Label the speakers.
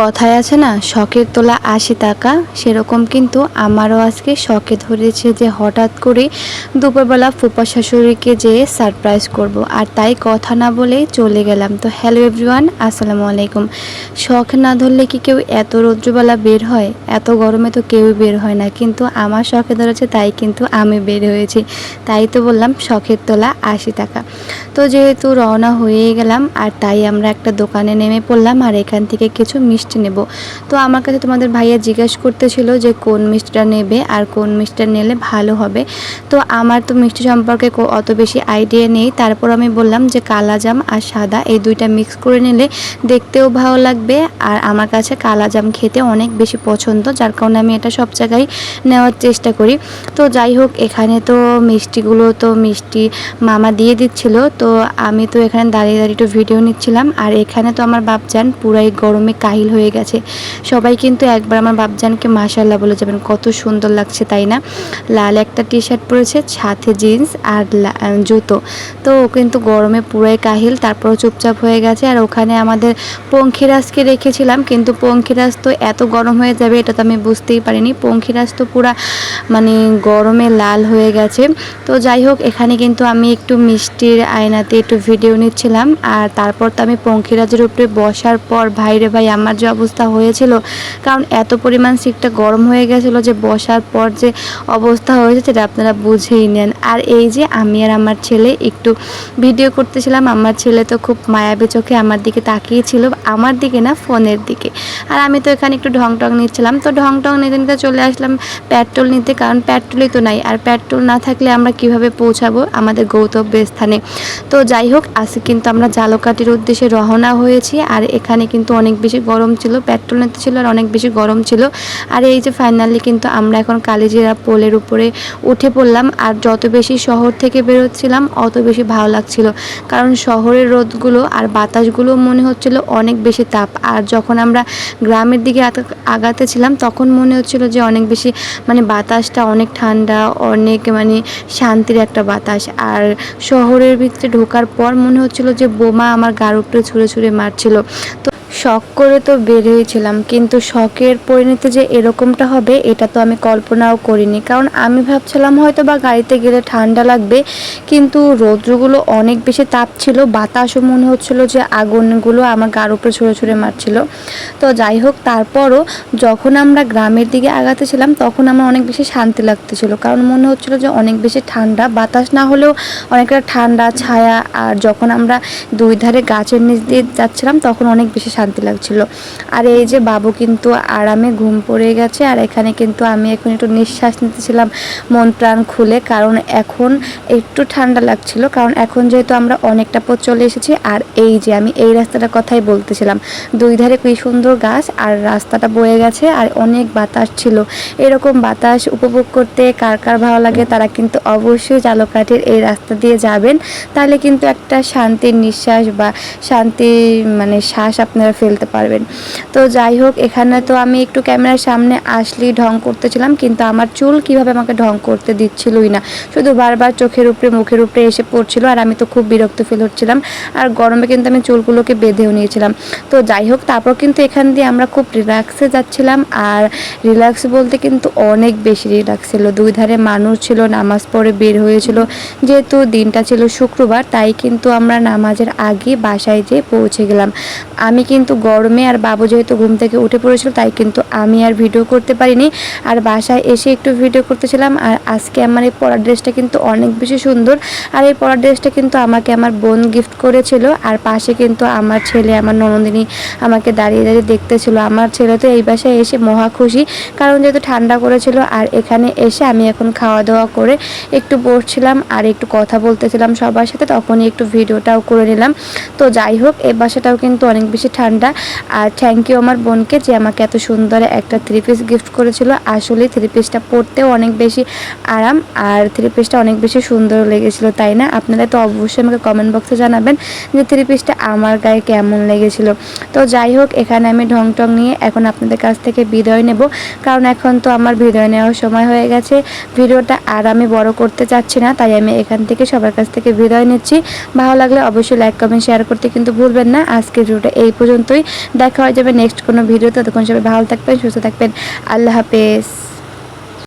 Speaker 1: কথায় আছে না, শখের তোলা আশি টাকা, সেরকম কিন্তু আমারও আজকে শখে ধরেছে যে হঠাৎ করে দুপুরবেলা ফুপা শাশুড়িকে যেয়ে সারপ্রাইজ করব। আর তাই কথা না বলে চলে গেলাম। তো হ্যালো এভরিওয়ান আসসালামু আলাইকুম। শখ না ধরলে কি কেউ এত রৌদ্রবেলা বের হয়? এত গরমে তো কেউই বের হয় না। কিন্তু আমার শখে ধরেছে, তাই কিন্তু আমি বের হয়েছি। তাই তো বললাম, শখের তোলা আশি টাকা। তো যেহেতু রওনা হয়ে গেলাম, আর তাই আমরা একটা দোকানে নেমে পড়লাম। আর এখান থেকে কিছু মিষ্টি নেব। তো আমার কাছে তোমাদের ভাইয়া জিজ্ঞেস করতেছিল যে কোন মিষ্টিটা নেবে আর কোন মিষ্টিটা নিলে ভালো হবে। তো আমার তো মিষ্টি সম্পর্কে অত বেশি আইডিয়া নেই। তারপর আমি বললাম যে কালাজাম আর সাদা এই দুইটা মিক্স করে নিলে দেখতেও ভালো লাগবে আর আমার কাছে কালাজাম খেতে অনেক বেশি পছন্দ, যার কারণে আমি এটা সব জায়গায় নেওয়ার চেষ্টা করি। তো যাই হোক, এখানে তো মিষ্টিগুলো তো মিষ্টি মামা দিয়ে দিচ্ছিল। তো আমি তো এখানে দাঁড়িয়ে দাঁড়িয়ে একটু ভিডিও নিচ্ছিলাম। আর এখানে তো আমার বাপজান পুরাই গরমে কাহিল হয়ে গেছে। সবাই কিন্তু একবার আমার বাপজানকে মাশাল্লাহ বলে যাবেন, কত সুন্দর লাগছে, তাই না? লাল একটা টি শার্ট পরেছে, সাথে জিন্স আর জুতো। তো ও কিন্তু গরমে পুরাই কাহিল, তারপরও চুপচাপ হয়ে গেছে। আর ওখানে আমাদের পঙ্খিরাজকে রেখেছিলাম, কিন্তু পঙ্খিরাজ তো এত গরম হয়ে যাবে, এটা তো আমি বুঝতেই পারিনি। পঙ্খিরাজ তো পুরা মানে গরমে লাল হয়ে গেছে। তো যাই হোক, এখানে কিন্তু আমি একটু মিষ্টির আয়নাতে একটু ভিডিও নিচ্ছিলাম। আর তারপর তো আমি পঙ্খিরাজের উপরে বসার পর ভাইরে ভাই, আমার যে অবস্থা হয়েছিল। কারণ এত পরিমাণ সিটটা গরম হয়ে গেছিল যে বসার পর যে অবস্থা হয়েছে সেটা আপনারা বুঝেই নেন। আর এই যে আমি আর আমার ছেলে একটু ভিডিও করতেছিলাম, আমার ছেলে তো খুব মায়াবী চোখে আমার দিকে তাকিয়েছিল, আমার দিকে না, ফোনের দিকে। আর আমি তো এখানে একটু ঢং টং নিচ্ছিলাম। তো ঢং টং নিতে নিতে চলে আসলাম পেট্রোল নিতে, কারণ পেট্রোলই তো নাই। আর পেট্রোল না থাকলে আমরা কীভাবে পৌঁছাবো আমাদের গৌতব্য স্থানে তো যাই হোক, আজকে কিন্তু আমরা জালকাটির উদ্দেশ্যে রওনা হয়েছি। আর এখানে কিন্তু অনেক বেশি গরম ছিল পেট্রোল নিতে ছিল আর অনেক বেশি গরম ছিল। আর এই যে ফাইনালি কিন্তু আমরা এখন কালিজিরা পোলের উপরে উঠে পড়লাম আর যত বেশি শহর থেকে বেরোচ্ছিলাম, অত বেশি ভালো লাগছিল। কারণ শহরের রোদগুলো আর বাতাসগুলো মনে হচ্ছিল অনেক বেশি তাপ। আর যখন আমরা গ্রামের দিকে আগাতে ছিলাম, তখন মনে হচ্ছিল যে অনেক বেশি মানে বাতাসটা অনেক ঠান্ডা, অনেক মানে শান্তির একটা বাতাস। আর শহরের ভিতরে ঢোকার পর মনে হচ্ছিল যে বোমা আমার গার উপরে ছুঁড়ে ছুঁড়ে মারছিল। তো শখ করে তো বের হয়েছিলাম, কিন্তু শখের পরিণতি যে এরকমটা হবে, এটা তো আমি কল্পনাও করিনি। কারণ আমি ভাবছিলাম হয়তো বা গাড়িতে গেলে ঠান্ডা লাগবে, কিন্তু রৌদ্রগুলো অনেক বেশি তাপ ছিল, বাতাসও মনে হচ্ছিল যে আগুনগুলো আমার গার উপরে ছুঁড়ে ছুঁড়ে মারছিল। তো যাই হোক, তারপরও যখন আমরা গ্রামের দিকে আগাতেছিলাম তখন আমার অনেক বেশি শান্তি লাগতেছিল। কারণ মনে হচ্ছিল যে অনেক বেশি ঠান্ডা, বাতাস না হলেও অনেকটা ঠান্ডা, ছায়া, আর যখন আমরা দুই ধারে গাছের নিচ দিয়ে যাচ্ছিলাম, তখন অনেক বেশি শান্তি লাগছিল। আর এই যে বাবু কিন্তু আরামে ঘুম পড়ে গেছে, আর এখানে কিন্তু আমি এখন একটু নিঃশ্বাস নিতেছিলাম মন প্রাণ খুলে, কারণ এখন একটু ঠান্ডা লাগছিল, কারণ এখন যেহেতু আমরা অনেকটা পথ চলে এসেছি, আর এই যে আমি এই রাস্তাটার কথাই বলতেছিলাম, দুই ধারে কি সুন্দর গাছ, আর রাস্তাটা বয়ে গেছে, আর অনেক বাতাস ছিল। এরকম বাতাস উপভোগ করতে কার কার ভালো লাগে তারা কিন্তু অবশ্যই জালকাঠির এই রাস্তা দিয়ে যাবেন। তাহলে কিন্তু একটা শান্তির নিঃশ্বাস বা শান্তির মানে শ্বাস আপনারা ফেলতে পারবেন। তো যাই হোক, এখানে তো আমি একটু ক্যামেরার সামনে আসলেই ঢং করতেছিলাম, কিন্তু আমার চুল কীভাবে আমাকে ঢং করতে দিচ্ছিলই না। শুধু বারবার চোখের উপরে, মুখের উপরে এসে পড়ছিল, আর আমি তো খুব বিরক্ত ফিল হচ্ছিলাম। আর গরমে কিন্তু আমি চুলগুলোকে বেঁধেও নিয়েছিলাম। তো যাই হোক, তারপর কিন্তু এখান দিয়ে আমরা খুব রিল্যাক্সে যাচ্ছিলাম, আর রিল্যাক্স বলতে কিন্তু অনেক বেশি রিল্যাক্স ছিল। দুই ধারে মানুষ ছিল, নামাজ পড়ে বের হয়েছিল। যেহেতু দিনটা ছিল শুক্রবার, তাই কিন্তু আমরা নামাজের আগে বাসায় যেয়ে পৌঁছে গেলাম। আমি কিন্তু গরমে আর বাবু যেহেতু ঘুম থেকে উঠে পড়েছিল, তাই কিন্তু আমি আর ভিডিও করতে পারিনি। আর বাসায় এসে একটু ভিডিও করতেছিলাম, আর আজকে আমার এই পড়ার ড্রেসটা কিন্তু অনেক বেশি সুন্দর। আর এই পড়ার ড্রেসটা কিন্তু আমাকে আমার বোন গিফট করেছিল, আর পাশে কিন্তু আমার ছেলে, আমার ননদিনী আমাকে দাঁড়িয়ে দাঁড়িয়ে দেখতেছিল। আমার ছেলে তো এই বাসায় এসে মহা খুশি, কারণ যেহেতু ঠান্ডা করেছিল, আর এখানে এসে আমি এখন খাওয়া দাওয়া করে একটু বসছিলাম, আর একটু কথা বলতেছিলাম সবার সাথে, তখনই একটু ভিডিওটাও করে নিলাম। তো যাই হোক এই বাসাটাও কিন্তু অনেক বেশি ঠান্ডা আর থ্যাংক ইউ আমার বোনকে যে আমাকে এত সুন্দর একটা থ্রি পিস গিফট করেছিল। আসলে থ্রি পিসটা পরতেও অনেক বেশি আরাম আর থ্রি পিসটা অনেক বেশি সুন্দর লেগেছিল, তাই না? আপনারা তো অবশ্যই আমাকে কমেন্ট বক্সে জানাবেন যে থ্রি পিসটা আমার গায়ে কেমন লেগেছিল। তো যাই হোক, এখানে আমি ঢং টং নিয়ে এখন আপনাদের কাছ থেকে বিদায় নেব। কারণ এখন তো আমার বিদায় নেওয়ার সময় হয়ে গেছে। ভিডিওটা আর আমি বড় করতে চাচ্ছি না, তাই আমি এখান থেকে সবার কাছ থেকে বিদায় নিচ্ছি। ভালো লাগলে অবশ্যই লাইক কমেন্ট শেয়ার করতে কিন্তু ভুলবেন না। আজকের ভিডিওটা এই পর্যন্ত পর্যন্তই। দেখা হয়ে যাবে নেক্সট কোনো ভিডিওতে। ততক্ষণ সবাই ভালো থাকবেন, সুস্থ থাকবেন। আল্লাহ হাফেজ।